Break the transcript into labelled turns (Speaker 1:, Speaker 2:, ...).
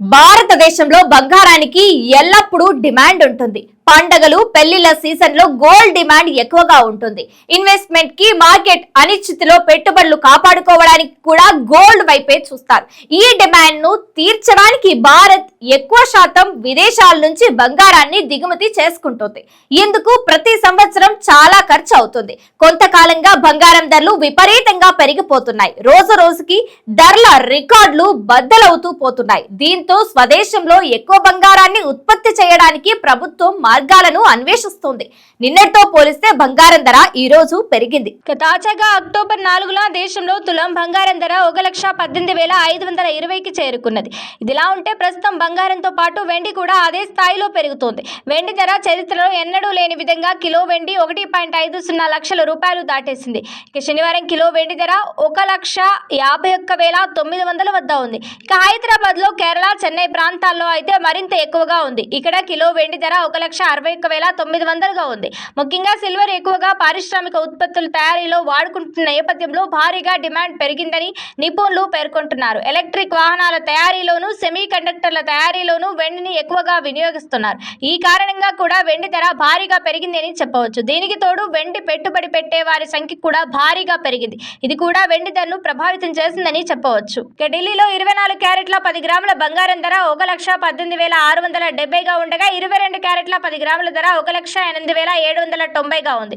Speaker 1: భారతదేశంలో బంగారానికి ఎల్లప్పుడూ డిమాండ్ ఉంటుంది. పండగలు పెళ్ళిళ్ళ సీజన్లో గోల్డ్ డిమాండ్ ఎక్కువగా ఉంటుంది. ఇన్వెస్ట్మెంట్కి మార్కెట్ అనిశ్చితిలో పెట్టుబడులు కాపాడుకోవడానికి కూడా గోల్డ్ వైపే చూస్తారు. ఈ డిమాండ్ను తీర్చడానికి భారత్ ఎక్కువ శాతం విదేశాల నుంచి బంగారాన్ని దిగుమతి చేసుకుంటుంది. ఇందుకు ప్రతి సంవత్సరం చాలా ఖర్చు అవుతుంది. కొంతకాలంగా బంగారం ధరలు విపరీతంగా పెరిగిపోతున్నాయి. రోజు రోజుకి ధరల రికార్డులు బద్దలవుతూ పోతున్నాయి. దీంతో స్వదేశంలో ఎక్కువ బంగారాన్ని ఉత్పత్తి చేయడానికి ప్రభుత్వం మార్గాలను అన్వేషిస్తుంది. నిన్నటితో పోలిస్తే బంగారం ధర ఈ రోజు పెరిగింది తాజాగా అక్టోబర్ నాలుగున దేశంలో తులం బంగారం ధర ఒక లక్ష పద్దెనిమిది వేల ఐదు వందల ఇరవైకి చేరుకున్నది. ఇదిలా ఉంటే ప్రస్తుతం బంగారంతో పాటు వెండి కూడా అదే స్థాయిలో పెరుగుతోంది. వెండి ధర చరిత్రలో ఎన్నడూ లేని విధంగా కిలో వెండి ఒకటి పాయింట్ ఐదు సున్నా లక్షల రూపాయలు దాటేసింది. ఇక శనివారం కిలో వెండి ధర ఒక లక్ష యాభై ఒక్క వేల తొమ్మిది వందల వద్ద ఉంది. ఇక హైదరాబాద్లో కేరళ చెన్నై ప్రాంతాల్లో అయితే మరింత ఎక్కువగా ఉంది. ఇక్కడ కిలో వెండి ధర ఒక లక్ష అరవై ఒక్క వేల తొమ్మిది వందలుగా ఉంది. ముఖ్యంగా సిల్వర్ ఎక్కువగా పారిశ్రామిక ఉత్పత్తుల తయారీలో వాడుకుంటున్న నేపథ్యంలో భారీగా డిమాండ్ పెరిగిందని నిపుణులు పేర్కొంటున్నారు. ఎలక్ట్రిక్ వాహనాల తయారీలోనూ సెమీ కండక్టర్ల తయారీలోనూ వెండిని ఎక్కువగా వినియోగిస్తున్నారు. ఈ కారణంగా కూడా వెండి ధర భారీగా పెరిగింది అని చెప్పవచ్చు. దీనికి తోడు వెండి పెట్టుబడి పెట్టే వారి సంఖ్య కూడా భారీగా పెరిగింది. ఇది కూడా వెండి ధరను ప్రభావితం చేసిందని చెప్పవచ్చు. ఇక ఢిల్లీలో ఇరవై నాలుగు క్యారెట్ల పది గ్రాముల బంగారం ధర ఒక లక్ష పద్దెనిమిది వేల ఆరు వందల డెబ్బైగా ఉండగా ఇరవై రెండు క్యారెట్ల పది గ్రాముల ధర ఒక లక్ష ఎనిమిది వేల ఏడు వందల తొంభైగా ఉంది.